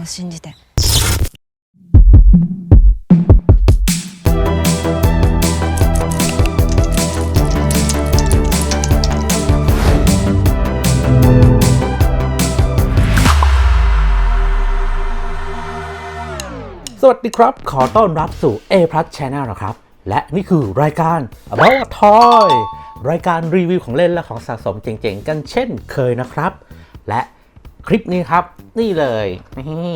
を信じて สวัสดีครับ ขอต้อนรับสู่ A Plus Channel นะครับ และนี่คือรายการ About Toy รายการรีวิวของเล่นและของสะสมเจ๋งๆ กันเช่นเคยนะครับ และ คลิปนี้ครับ นี่เลยนี่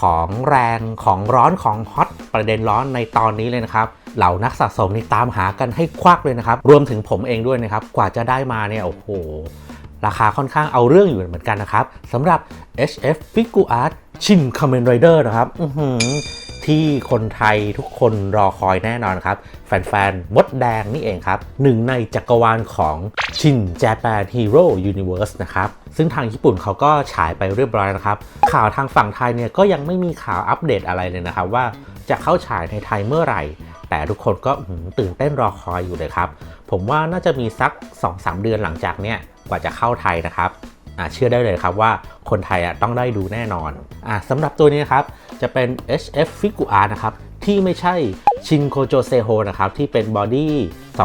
ของแรงของร้อนของฮอตประเด็นร้อนในตอนนี้เลยนะครับ เหล่านักสะสมนี่ตามหากันให้ควักเลยนะครับ รวมถึงผมเองด้วยนะครับ กว่าจะได้มาเนี่ย โอ้โห ราคาค่อนข้างเอาเรื่องอยู่เหมือนกันนะครับสำหรับ HF Figure Art ชิน Kamen Rider นะครับ อื้อหือ ที่คนไทยทุกคนรอคอยแน่นอนครับ แฟนๆ มดแดงนี่เองครับ หนึ่งในจักรวาลของชิน Japan Hero Universe นะครับ ซึ่งทางญี่ปุ่นเขาก็ฉายไปเรียบร้อยนะครับ ข่าวทางฝั่งไทยเนี่ยก็ยังไม่มีข่าวอัปเดตอะไรเลยนะครับ ว่าจะเข้าฉายในไทยเมื่อไหร่ แต่ทุกคนก็ตื่นเต้นรอคอยอยู่เลยครับ ผมว่าน่าจะมีสัก 2-3 เดือนหลังจากเนี้ยกว่าจะเข้าไทยนะครับ เชื่อได้เลยครับว่าคนไทยต้องได้ดูแน่นอนอสำหรับตัวนี้ครับจะเป็น HF FIGURA นะครับที่ไม่ใช่ชินโคโจเซโฮนะครับที่เป็นบอดี้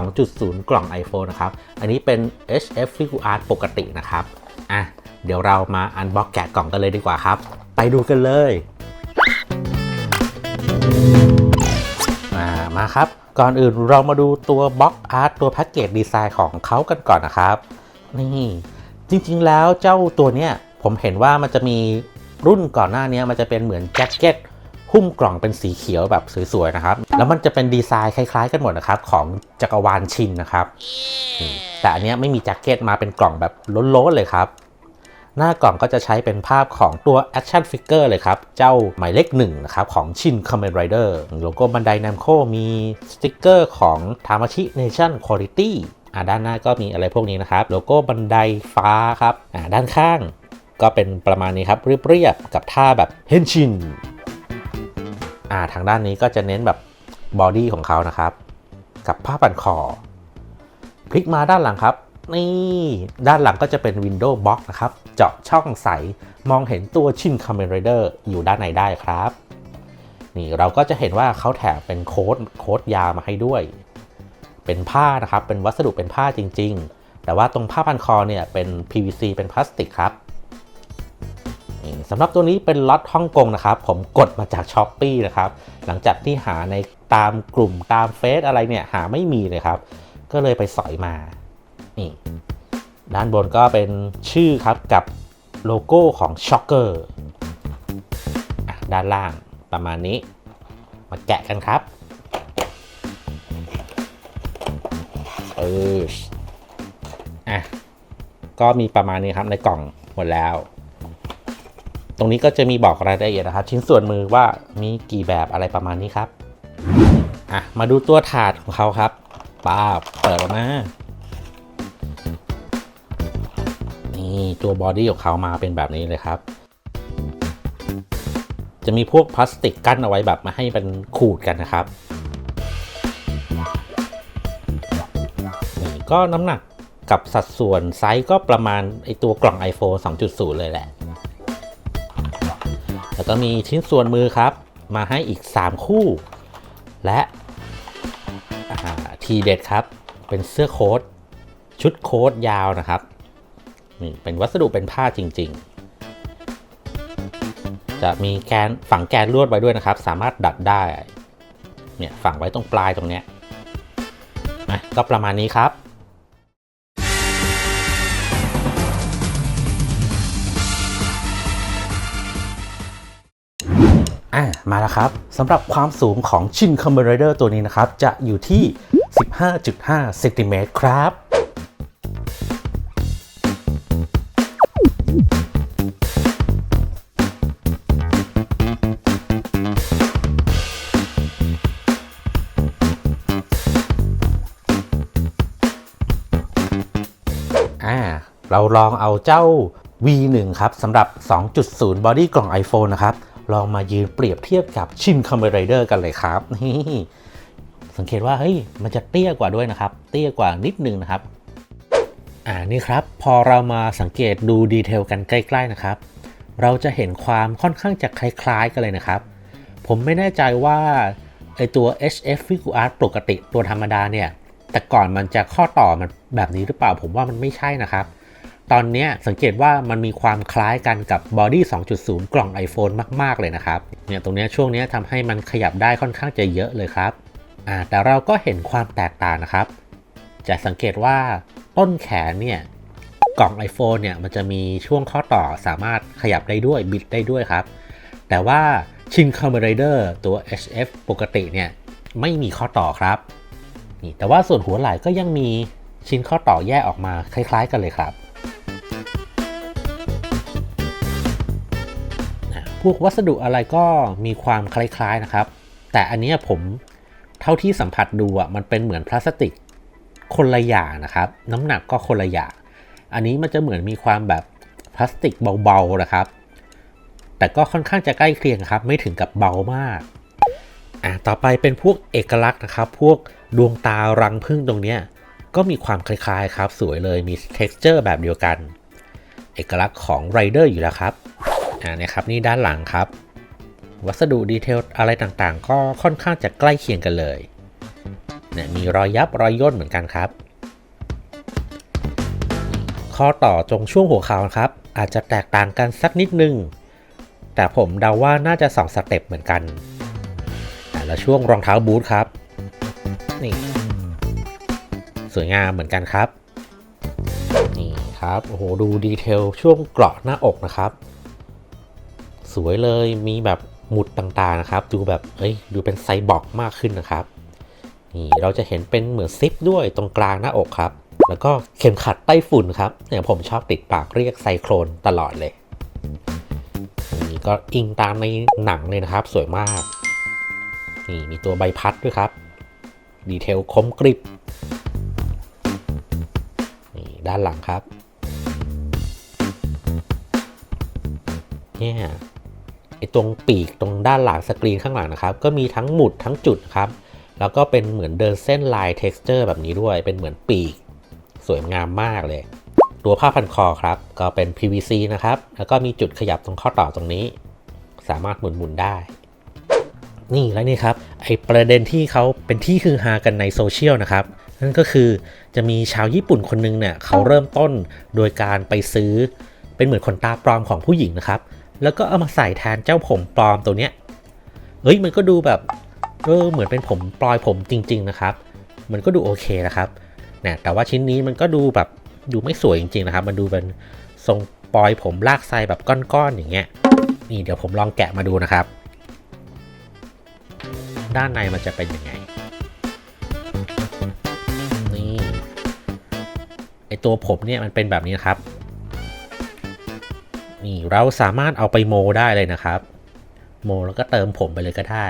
2.0 กล่อง iPhone นะครับ อันนี้เป็น HF FIGURA ปกตินะครับอะเดี๋ยวเรามาอันบ็อกแกะกล่องกันเลยดีกว่าครับ ไปดูกันเลยมามาครับ ก่อนอื่นเรามาดูตัวบล็อกอาร์ตตัวแพ็กเกจดีไซน์ของเขากันก่อนนะครับ นี่ จริงๆแล้วเจ้าตัวเนี้ยผมเห็นว่ามันจะมีรุ่นก่อนหน้านี้มันจะเป็นเหมือนแจ็คเก็ตหุ้มกล่องเป็นสีเขียวแบบสวยๆนะครับ แล้วมันจะเป็นดีไซน์คล้ายๆ กันหมดนะครับของจักรวาลชินนะครับ แต่อันเนี้ยไม่มีแจ็คเก็ตมาเป็นกล่องแบบล้นๆเลยครับ หน้ากล่องก็จะใช้เป็นภาพของตัว Action Figure เลยครับ เจ้าหมายเลขหนึ่งนะครับของชิน Kamen Rider โลโก้บันไดน a มโคมีสติกเกอร์ของทามาชิ Nation Quality อ่าด้านหน้าก็มีอะไรพวกนี้นะครับโลโก้บันไดฟ้าครับอ่าด้านข้างก็เป็นประมาณนี้ครับเรียบๆกับท่าแบบเฮนชินอ่าทางด้านนี้ก็จะเน้นแบบบอดี้ของเขานะครับ กับผ้าพันคอพลิกมาด้านหลังครับนี่ด้านหลังก็จะเป็น Windows Box นะครับ เจาะช่องใส มองเห็นตัวชิน Kamen Rider อยู่ด้านในได้ครับ นี่เราก็จะเห็นว่าเขาแถมเป็นโค้ดโค้ดยามาให้ด้วย เป็นผ้านะครับ เป็นวัสดุเป็นผ้าจริง ๆ แต่ว่าตรงผ้าพันคอเนี่ยเป็น PVC เป็นพลาสติกครับสำหรับตัวนี้เป็นล็อตฮ่องกงนะครับ ผมกดมาจากช้อปปีนะครับ หลังจากที่หาในตามกลุ่มตามเฟซอะไรเนี่ยหาไม่มีเลยครับ ก็เลยไปสอยมา นี่ ด้านบนก็เป็นชื่อครับกับโลโก้ของ Shocker อะด้านล่างประมาณนี้ มาแกะกันครับ เอออะก็มีประมาณนี้ครับในกล่องหมดแล้ว ตรงนี้ก็จะมีบอกรายละเอียดนะครับ ชิ้นส่วนมือว่ามีกี่แบบอะไรประมาณนี้ครับอะมาดูตัวถาดของเขาครับป้าเปิดออกมานี่ตัวบอดี้ของเขามาเป็นแบบนี้เลยครับ จะมีพวกพลาสติกกั้นเอาไว้แบบมาให้เป็นขูดกันนะครับ ก็น้ำหนักกับสัดส่วนไซส์ก็ประมาณไอตัวกล่อง iPhone 2.0 เลยแหละ แล้วก็มีชิ้นส่วนมือครับ มาให้อีก 3 คู่ และทีเด็ดครับ เป็นเสื้อโค้ทชุดโค้ทยาวนะครับนี่เป็นวัสดุเป็นผ้าจริง ๆ จะมีแกนฝังแกนลวดไว้ด้วยนะครับ สามารถดัดได้เนี่ยฝังไว้ตรงปลายตรงเนี้ยนะก็ประมาณนี้ครับ อะมาแล้วครับสำหรับความสูงของชิน Kamen Rider ตัวนี้นะครับ จะอยู่ที่ 15.5เซนติเมตรครับอ่าเราลองเอาเจ้า V1 ครับสำหรับ 2.0 Body กล่อง iPhone นะครับ ลองมายืนเปรียบเทียบกับชิน Kamen Rider กันเลยครับนี่สังเกตว่าเฮ้ยมันจะเตี้ยกว่าด้วยนะครับ เตี้ยกว่านิดนึงนะครับ อ่านี่ครับ พอเรามาสังเกตดูดีเทลกันใกล้ ๆนะครับ เราจะเห็นความค่อนข้างจะคล้ายๆกันเลยนะครับ ผมไม่แน่ใจว่าไอตัว HF Figure Art ปกติตัวธรรมดาเนี่ย แต่ก่อนมันจะข้อต่อมันแบบนี้หรือเปล่าผมว่ามันไม่ใช่นะครับ ตอนนี้สังเกตว่ามันมีความคล้ายกันกับ Body 2.0 กล่อง iPhone มาก ๆ เลยนะครับ เนี่ยตรงนี้ช่วงนี้ทำให้มันขยับได้ค่อนข้างจะเยอะเลยครับอ่าแต่เราก็เห็นความแตกต่างนะครับ จะสังเกตว่าต้นแขนเนี่ยกล่อง iPhone เนี่ยมันจะมีช่วงข้อต่อสามารถขยับได้ด้วยบิดได้ด้วยครับ แต่ว่าชินคา m ม r รเดอร์ตัว HF ปกติเนี่ยไม่มีข้อต่อครับนี่แต่ว่าส่วนหัวไหล่ก็ยังมีชิ้นข้อต่อแยกออกมาคล้าย ๆ กันเลยครับ วกวัสดุอะไรก็มีความคล้ายๆนะครับ แต่อันนี้ผมเท่าที่สัมผัสดูอะมันเป็นเหมือนพลาสติกคนละอย่างนะครับ น้ำหนักก็คนละอย่างอันนี้มันจะเหมือนมีความแบบพลาสติกเบาๆนะครับ แต่ก็ค่อนข้างจะใกล้เคียงครับ ไม่ถึงกับเบามากอะต่อไปเป็นพวกเอกลักษณ์นะครับ พวกดวงตารังผึ้งตรงเนี้ยก็มีความคล้ายๆครับ สวยเลยมี texture แบบเดียวกัน เอกลักษณ์ของไรเดอร์อยู่แล้วครับ อ่านี่ยครับนี่ด้านหลังครับ วัสดุดีเทลอะไรต่างๆ ก็ค่อนข้างจะใกล้เคียงกันเลยเนี่ยมีรอยยับรอยย่นเหมือนกันครับ ข้อต่อตรงช่วงหัวเข่าครับ อาจจะแตกต่างกันสักนิดนึง แต่ผมเดาว่าน่าจะ2สเต็ปเหมือนกันอะแล้วช่วงรองเท้าบูทครับนี่สวยงามเหมือนกันครับ นี่ครับ โอ้โห ดูดีเทลช่วงเกราะหน้าอกนะครับ สวยเลยมีแบบหมุดต่างๆนะครับ ดูแบบเอ้ยดูเป็นไซบอร์กมากขึ้นนะครับนี่เราจะเห็นเป็นเหมือนซิปด้วยตรงกลางหน้าอกครับ แล้วก็เข็มขัดไต้ฝุ่นครับเนี่ยผมชอบติดปากเรียกไซโครนตลอดเลยนี่ก็อิงตามในหนังเลยนะครับ สวยมากนี่มีตัวใบพัดด้วยครับ ดีเทลคมกริบนี่ด้านหลังครับเนี่ย ตรงปีกตรงด้านหลังสกรีนข้างหลังนะครับ ก็มีทั้งหมุดทั้งจุดครับ แล้วก็เป็นเหมือนเดินเส้นลาย texture แบบนี้ด้วย เป็นเหมือนปีก สวยงามมากเลย ตัวผ้าพันคอครับ ก็เป็น PVC นะครับ แล้วก็มีจุดขยับตรงข้อต่อตรงนี้ สามารถหมุนๆได้ นี่แล้วนี่ครับไอประเด็นที่เขาเป็นที่ฮือฮากันในโซเชียลนะครับนั่นก็คือจะมีชาวญี่ปุ่นคนนึงเนี่ยเขาเริ่มต้นโดยการไปซื้อเป็นเหมือนขนตาปลอมของผู้หญิงนะครับ แล้วก็เอามาใส่แทนเจ้าผมปลอมตัวเนี้ยเอ้ยมันก็ดูแบบเออเหมือนเป็นผมปลอยผมจริง ๆ นะครับ มันก็ดูโอเคนะครับนะแต่ว่าชิ้นนี้มันก็ดูแบบดูไม่สวยจริง ๆ นะครับ มันดูเป็นทรงปลอยผมลากไซแบบก้อนๆอย่างเงี้ยนี่เดี๋ยวผมลองแกะมาดูนะครับ ด้านในมันจะเป็นยังไงนี่ไอตัวผมเนี่ยมันเป็นแบบนี้นะครับ นี่เราสามารถเอาไปโมได้เลยนะครับ โมแล้วก็เติมผมไปเลยก็ได้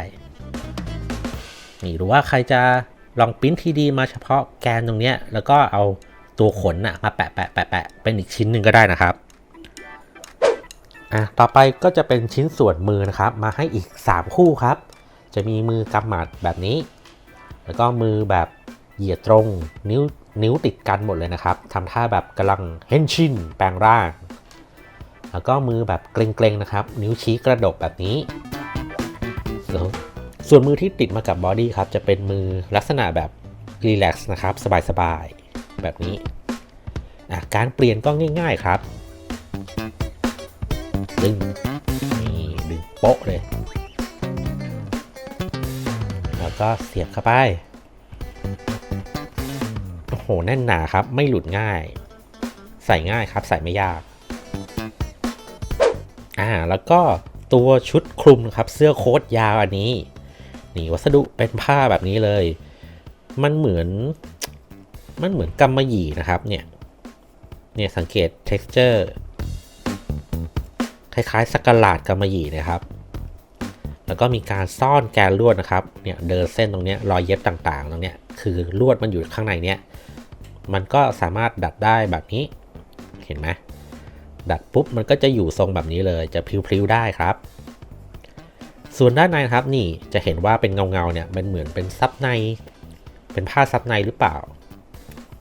นี่หรือว่าใครจะลองปริ้นทีดีมาเฉพาะแกนตรงเนี้ยแล้วก็เอาตัวขนนะมาแปะแปะแปะแปะเป็นอีกชิ้นหนึ่งก็ได้นะครับอะต่อไปก็จะเป็นชิ้นส่วนมือนะครับ มาให้อีก 3 คู่ครับ จะมีมือกำหมัดแบบนี้ แล้วก็มือแบบเหยียดตรงนิ้วนิ้วติดกันหมดเลยนะครับทำท่าแบบกำลังเฮนชินแปลงร่าง แล้วก็มือแบบเกร็งๆนะครับ นิ้วชี้กระดกแบบนี้ ส่วนมือที่ติดมากับบอดี้ครับ จะเป็นมือลักษณะแบบรีแลกซ์นะครับ สบายๆ แบบนี้ การเปลี่ยนก็ง่าย ๆครับ ดึงนี่ดึงโป๊ะเลย แล้วก็เสียบเข้าไป โอ้โห แน่นหนาครับ ไม่หลุดง่าย ใส่ง่ายครับ ใส่ไม่ยาก อ่าแล้วก็ตัวชุดคลุมครับเสื้อโค้ทยาวอันนี้ นี่วัสดุเป็นผ้าแบบนี้เลย มันเหมือน มันเหมือนกำมะหยี่นะครับเนี่ย เนี่ยสังเกต texture คล้ายๆสกกาลาดกำมะหยี่นะครับ แล้วก็มีการซ่อนแกนลวดนะครับ เนี่ยเดินเส้นตรงนี้รอยเย็บต่างๆ ตรงนี้คือลวดมันอยู่ข้างในเนี้ย มันก็สามารถดัดได้แบบนี้ เห็นไหม ดัดปุ๊บมันก็จะอยู่ทรงแบบนี้เลยจะพลิ้วๆได้ครับ ส่วนด้านในนะครับนี่จะเห็นว่าเป็นเงาๆเนี่ยมันเหมือนเป็นซับใน เป็นผ้าซับในหรือเปล่า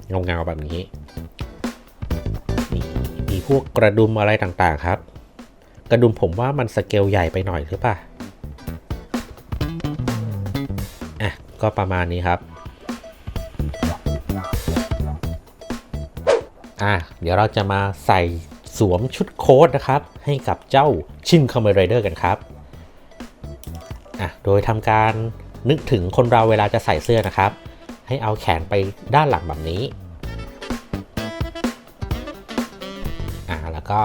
เงาๆแบบนี้นี่มีพวกกระดุมอะไรต่างๆครับ กระดุมผมว่ามันสเกลใหญ่ไปหน่อยหรือเปล่าอะก็ประมาณนี้ครับอะเดี๋ยวเราจะมาใส่ สวมชุดโค้ดนะครับ ให้กับเจ้าชินคอมเมอร์ไรเดอร์กันครับอะโดยทำการนึกถึงคนเราเวลาจะใส่เสื้อนะครับ ให้เอาแขนไปด้านหลังแบบนี้อะแล้วก็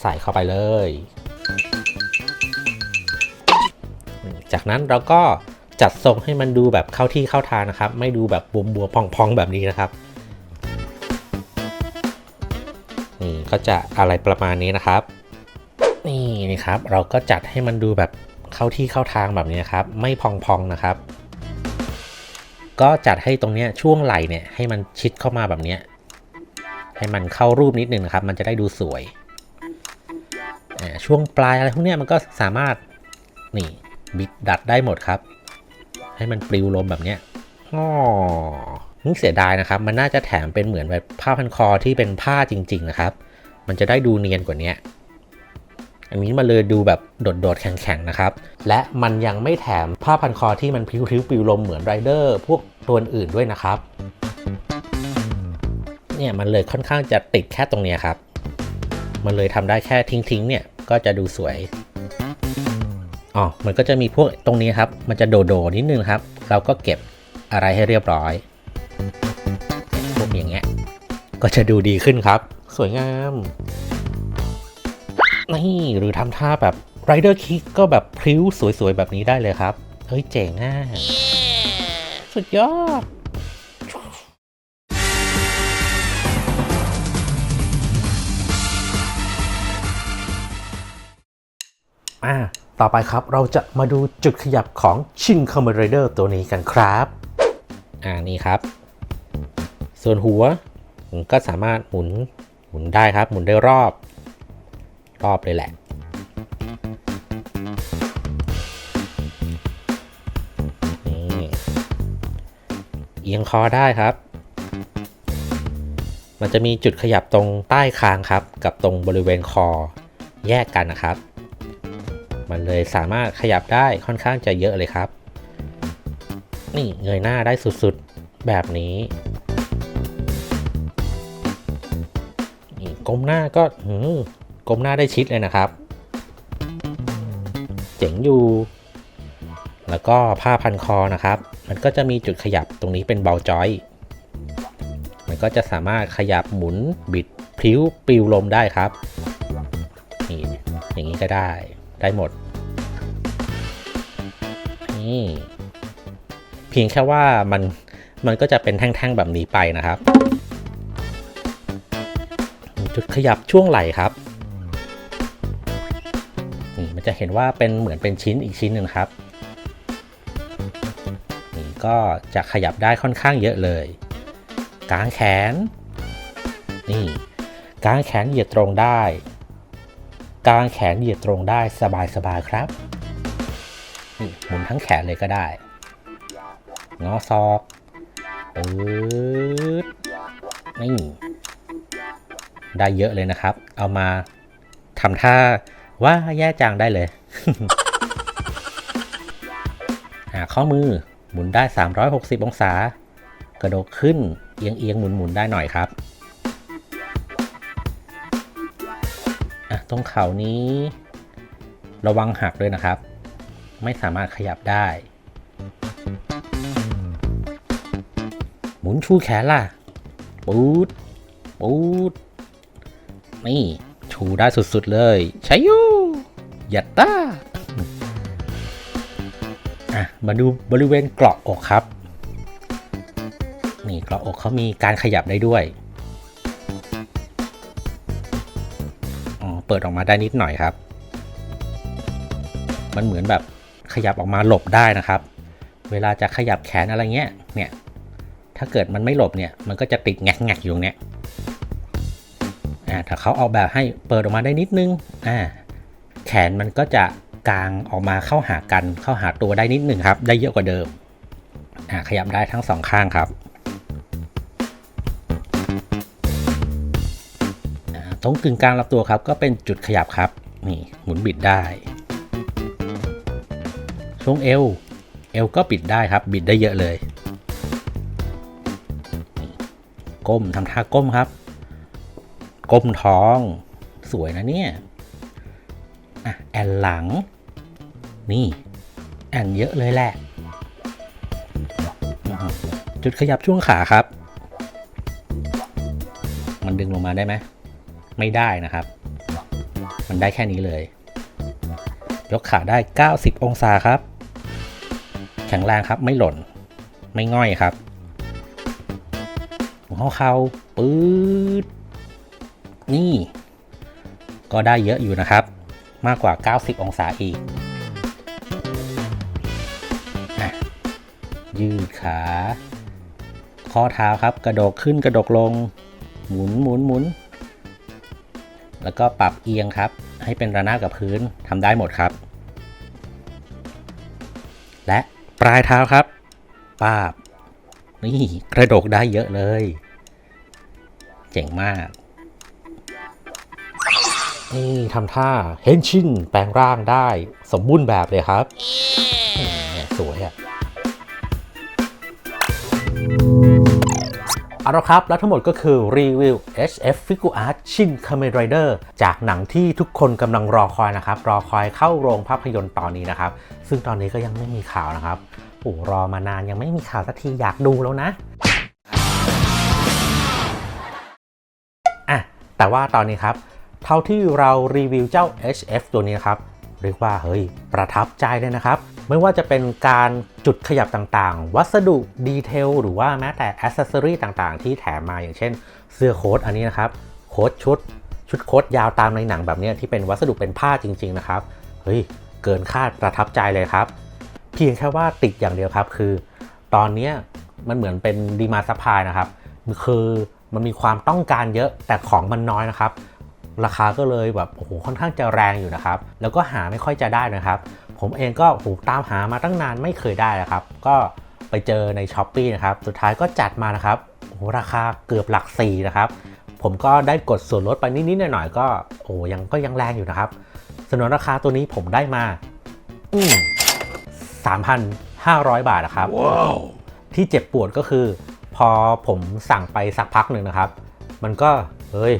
ใส่เข้าไปเลย จากนั้นเราก็จัดทรงให้มันดูแบบเข้าที่เข้าทางนะครับ ไม่ดูแบบบวมบวมพองๆแบบนี้นะครับ ก็จะอะไรประมาณนี้นะครับ นี่นี่ครับ เราก็จัดให้มันดูแบบเข้าที่เข้าทางแบบนี้ครับ ไม่พองๆนะครับ ก็จัดให้ตรงเนี้ยช่วงไหล่เนี่ยให้มันชิดเข้ามาแบบเนี้ยให้มันเข้ารูปนิดนึงนะครับ มันจะได้ดูสวยช่วงปลายอะไรพวกเนี้ยมันก็สามารถนี่บิดดัดได้หมดครับ ให้มันปลิวลมแบบเนี้ยอ้อนึกเสียดายนะครับ มันน่าจะแถมเป็นเหมือนแบบผ้าพันคอที่เป็นผ้าจริง ๆ นะครับ มันจะได้ดูเนียนกว่านี้อันนี้มาเลยดูแบบโดดๆ แข็งๆ นะครับ และมันยังไม่แถมผ้าพันคอที่มันพลิ้วๆปลิวลมเหมือนไรเดอร์พวกตัวอื่นด้วยนะครับ เนี่ยมันเลยค่อนข้างจะติดแค่ตรงนี้ครับ มันเลยทำได้แค่ทิ้งๆ เนี่ยก็จะดูสวยอ๋อมันก็จะมีพวกตรงนี้ครับ มันจะโดโดๆนิดนึงครับ เราก็เก็บอะไรให้เรียบร้อยพวกอย่างเงี้ย ก็จะดูดีขึ้นครับ สวยงาม นี่หรือทำท่าแบบไรเดอร์คิกก็แบบพริ้วสวยๆ แบบนี้ได้เลยครับ เฮ้ยเจ๋งอะ สุดยอดอ่าต่อไปครับเราจะมาดูจุดขยับของชินคอมเมอร์ไรเดอร์ตัวนี้กันครับ อ่านี่ครับ ส่วนหัวก็สามารถหมุนห มุนได้ครับ หมุนได้รอบ รอบเลยแหละ นี่เอียงคอได้ครับ มันจะมีจุดขยับตรงใต้คางครับ กับตรงบริเวณคอแยกกันนะครับ มันเลยสามารถขยับได้ค่อนข้างจะเยอะเลยครับ นี่เงยหน้าได้สุดๆ แบบนี้ มหน้าก็หืก้มหน้าได้ชิดเลยนะครับ เจ๋งอยู่ แล้วก็ผ้าพันคอนะครับ มันก็จะมีจุดขยับตรงนี้เป็นเบาจอย มันก็จะสามารถขยับหมุนบิดพลิ้วปลิวลมได้ครับนี่อย่างนี้ก็ได้ได้หมดนี่เพียงแค่ว่ามันมันก็จะเป็นแท่งๆแบบนี้ไปนะครับ ขยับช่วงไหล่ครับนี่มันจะเห็นว่าเป็นเหมือนเป็นชิ้นอีกชิ้นหนึ่งครับนี่ก็จะขยับได้ค่อนข้างเยอะเลยกางแขน นี่กางแขนเหยียดตรงได้กางแขนเหยียดตรงได้สบายๆครับนี่หมุนทั้งแขนเลยก็ได้งอศอกปื๊ดนี่ ได้เยอะเลยนะครับ เอามาทำท่าว่าแย่จังได้เลยหาข้อมือหมุนได้ 360 องศา กระโดดขึ้นเอียงเอียงหมุนหมุนได้หน่อยครับตรงเข่านี้ ระวังหักด้วยนะครับ ไม่สามารถขยับได้ หมุนชูแขนล่ะ ปูด ปูด นี่ ชูได้สุดๆเลยใช้ยูยัตตาอะมาดูบริเวณเกราะอกครับ นี่เกราะอกเขามีการขยับได้ด้วยอ๋อเปิดออกมาได้นิดหน่อยครับ มันเหมือนแบบขยับออกมาหลบได้นะครับ เวลาจะขยับแขนอะไรเงี้ยเนี่ยถ้าเกิดมันไม่หลบเนี่ยมันก็จะติดแงกๆอยู่ตรงเนี้ย อ่าถ้าเขาออกแบบให้เปิดออกมาได้นิดนึงอ่าแขนมันก็จะกางออกมาเข้าหากันเข้าหาตัวได้นิดหนึ่งครับ ได้เยอะกว่าเดิมอ่าขยับได้ทั้งสองข้างครับตรงกึ่งกลางลำตัวครับ ก็เป็นจุดขยับครับนี่หมุนบิดได้ช่วงเอวเอวก็บิดได้ครับ บิดได้เยอะเลย ก้มทำท่าก้มครับ ก้มท้อง สวยนะเนี่ยอะแอนหลัง นี่แอนเยอะเลยแหละ จุดขยับช่วงขาครับ มันดึงลงมาได้ไหม ไม่ได้นะครับ มันได้แค่นี้เลย ยกขาได้ 90 องศาครับ แข็งแรงครับ ไม่หล่น ไม่ง่อยครับหัวเข่าปื๊ด นี่ ก็ได้เยอะอยู่นะครับ มากกว่า 90 องศาอีกอยืดขา ข้อเท้าครับ กระดกขึ้นกระดกลง หมุนหมุนหมุน แล้วก็ปรับเอียงครับ ให้เป็นระนาบกับพื้นทำได้หมดครับ และปลายเท้าครับปาบนี่กระดกได้เยอะเลย เจ๋งมาก นี่ทำท่าเฮนชินแปลงร่างได้สมบูรณ์แบบเลยครับสวยอะเอาละครับ แล้วทั้งหมดก็คือรีวิว HF Figure Art Shin Kamen Rider จากหนังที่ทุกคนกำลังรอคอยนะครับ รอคอยเข้าโรงภาพยนตร์ตอนนี้นะครับ ซึ่งตอนนี้ก็ยังไม่มีข่าวนะครับโอ้รอมานานยังไม่มีข่าวสักทีอยากดูแล้วนะอะแต่ว่าตอนนี้ครับ เท่าที่เรารีวิวเจ้า HF ตัวนี้ครับเรียกว่าเฮ้ยประทับใจเลยนะครับ ไม่ว่าจะเป็นการจุดขยับต่างๆ วัสดุดีเทลหรือว่าแม้แต่อ c เซซอรีต่างๆ ที่แถมมาอย่างเช่น เสื้อโค้ทอันนี้นะครับ โค้ทชุด ชุดโค้ทยาวตามในหนังแบบนี้ที่เป็นวัสดุเป็นผ้าจริง ๆ นะครับ เฮ้ย เกินคาดประทับใจเลยครับ เพียงแค่ว่าติดอย่างเดียวครับ คือ ตอนนี้มันเหมือนเป็นดีมาซัพพลายนะครับ คือมันมีความต้องการเยอะแต่ของมันน้อยนะครับ ราคาก็เลยแบบโอ้โหค่อนข้างจะแรงอยู่นะครับ แล้วก็หาไม่ค่อยจะได้นะครับ ผมเองก็โอ้โหตามหามาตั้งนานไม่เคยได้นะครับ ก็ไปเจอใน s h อ p e e นะครับ สุดท้ายก็จัดมานะครับโอ้โหราคาเกือบหลักสี่นะครับ ผมก็ได้กดส่วนลดไปนิดๆหน่อยๆก็โอ้ยังก็ยังแรงอยู่นะครับสนนราคาตัวนี้ผมได้มาอืม3,500บาทนะครับ Wow. ที่เจ็บปวดก็คือ พอผมสั่งไปสักพักหนึ่งนะครับ มันก็เฮ้ย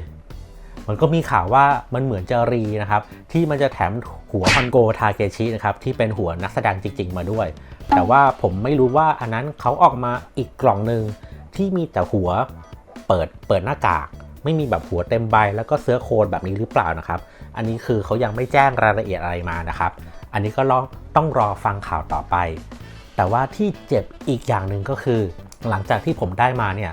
มันก็มีข่าวว่ามันเหมือนจะรีนะครับ ที่มันจะแถมหัวฮอนโกทาเกชินะครับที่เป็นหัวนักแสดงจริง ๆ มาด้วย แต่ว่าผมไม่รู้ว่าอันนั้นเขาออกมาอีกกล่องหนึ่งที่มีแต่หัวเปิดเปิดหน้ากาก ไม่มีแบบหัวเต็มใบ แล้วก็เสื้อโคนแบบนี้หรือเปล่านะครับ อันนี้คือเขายังไม่แจ้งรายละเอียดอะไรมานะครับ อันนี้ก็ลองต้องรอฟังข่าวต่อไป แต่ว่าที่เจ็บอีกอย่างหนึ่งก็คือ หลังจากที่ผมได้มาเนี่ย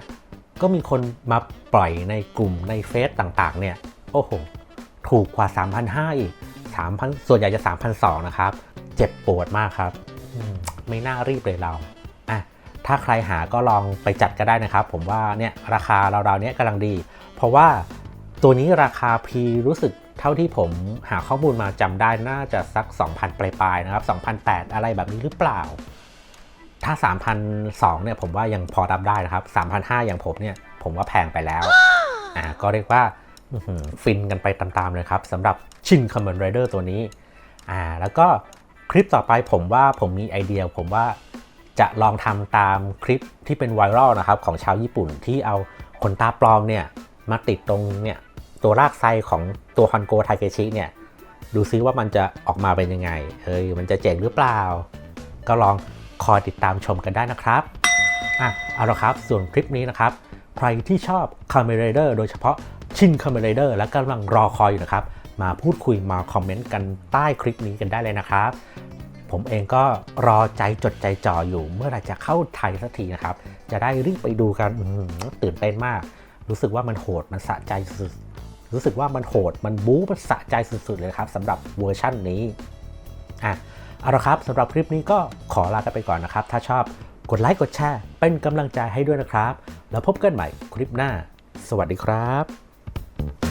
ก็มีคนมาปล่อยในกลุ่มในเฟซต่างๆ เนี่ย โอ้โห ถูกกว่า 3,500 อีก 3,000 ส่วนใหญ่จะ 3,200 นะครับ เจ็บปวดมากครับมไม่น่ารีบเลยเราอะถ้าใครหาก็ลองไปจัดก็ได้นะครับ ผมว่าเนี่ยราคาเราๆเนี้ยกำลังดี เพราะว่าตัวนี้ราคาพีรู้สึกเท่าที่ผมหาข้อมูลมาจำได้น่าจะสัก 2,000 ปลายๆนะครับ 2,008อะไรแบบนี้หรือเปล่า ถ้า 3,002เนี่ยผมว่ายังพอรับได้นะครับ3,005อย่างผมเนี่ยผมว่าแพงไปแล้วอ่าก็เรียกว่าอื้อหือฟินกันไปตามๆเลยครับสำหรับชินคอมเมนไรเดอร์ตัวนี้อ่าแล้วก็คลิปต่อไปผมว่าผมมีไอเดีย ผมว่าจะลองทำตามคลิปที่เป็นไวรัลนะครับของชาวญี่ปุ่นที่เอาขนตาปลอมเนี่ยมาติดตรงเนี่ยตัวรากไซของตัวฮอนโกไทเกชิเนี่ยดูซิว่ามันจะออกมาเป็นยังไงเฮ้ยมันจะเจ๋งหรือเปล่า ก็ลอง คอยติดตามชมกันได้นะครับอะเอาละครับ ส่วนคลิปนี้นะครับ ใครที่ชอบ c a m e r a d e r โดยเฉพาะชิน c a m e r a d e r และกำลังรอคอยอยู่นะครับ มาพูดคุยมาคอมเมนต์กันใต้คลิปนี้กันได้เลยนะครับ ผมเองก็รอใจจดใจจ่ออยู่เมื่อไรจะเข้าไทยสักทีนะครับ จะได้รีบไปดูกันตื่นเต้นมาก รู้สึกว่ามันโหดมันสะใจสุดรู้สึกว่ามันโหดมันบู๊มันสะใจสุดๆเลยครับสำหรับเวอร์ชั่นนี้อะ เอาละครับสำหรับคลิปนี้ก็ขอลากันไปก่อนนะครับ ถ้าชอบกดไลค์กดแชร์ เป็นกำลังใจให้ด้วยนะครับ แล้วพบกันใหม่คลิปหน้า สวัสดีครับ